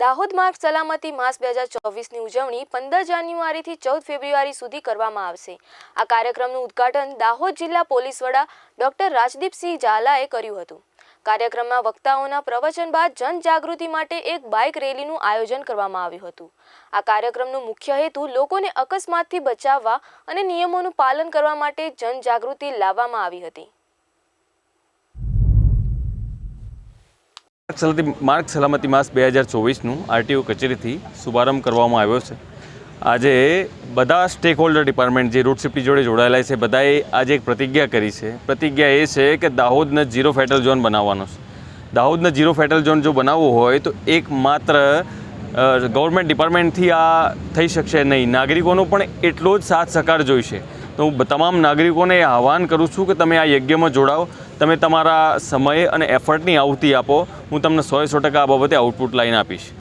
દાહોદ માર્ગ સલામતી માસ બે હજાર ચોવીસની ઉજવણી પંદર જાન્યુઆરીથી ચૌદ ફેબ્રુઆરી સુધી કરવામાં આવશે. આ કાર્યક્રમનું ઉદ્ઘાટન દાહોદ જિલ્લા પોલીસ વડા ડોક્ટર રાજદીપસિંહ ઝાલાએ કર્યું હતું. કાર્યક્રમમાં વક્તાઓના પ્રવચન બાદ જનજાગૃતિ માટે એક બાઇક રેલીનું આયોજન કરવામાં આવ્યું હતું. આ કાર્યક્રમનો મુખ્ય હેતુ લોકોને અકસ્માતથી બચાવવા અને નિયમોનું પાલન કરવા માટે જનજાગૃતિ લાવવામાં આવી હતી. સલામતી માર્ગ સલામતી માસ બે હજાર ચોવીસનું આરટીઓ કચેરીથી શુભારંભ કરવામાં આવ્યો છે. આજે બધા સ્ટેક હોલ્ડર ડિપાર્ટમેન્ટ જે રોડ સેફ્ટી જોડે જોડાયેલા છે, બધાએ આજે એક પ્રતિજ્ઞા કરી છે. પ્રતિજ્ઞા એ છે કે દાહોદને ઝીરો ફેટલ ઝોન બનાવવાનો છે. દાહોદને ઝીરો ફેટલ ઝોન જો બનાવવો હોય તો એક માત્ર ગવર્મેન્ટ ડિપાર્ટમેન્ટથી આ થઈ શકશે નહીં. નાગરિકોનો પણ એટલો જ સાથ સહકાર જોઈશે. તો હું તમામ નાગરિકોને આહવાન કરું છું કે તમે આ યજ્ઞમાં જોડાઓ, તમે તમારા સમય અને એફર્ટની આહુતિ આપો. હું તમને સો સો ટકા આ બાબતે આઉટપુટ લાઈન આપીશ.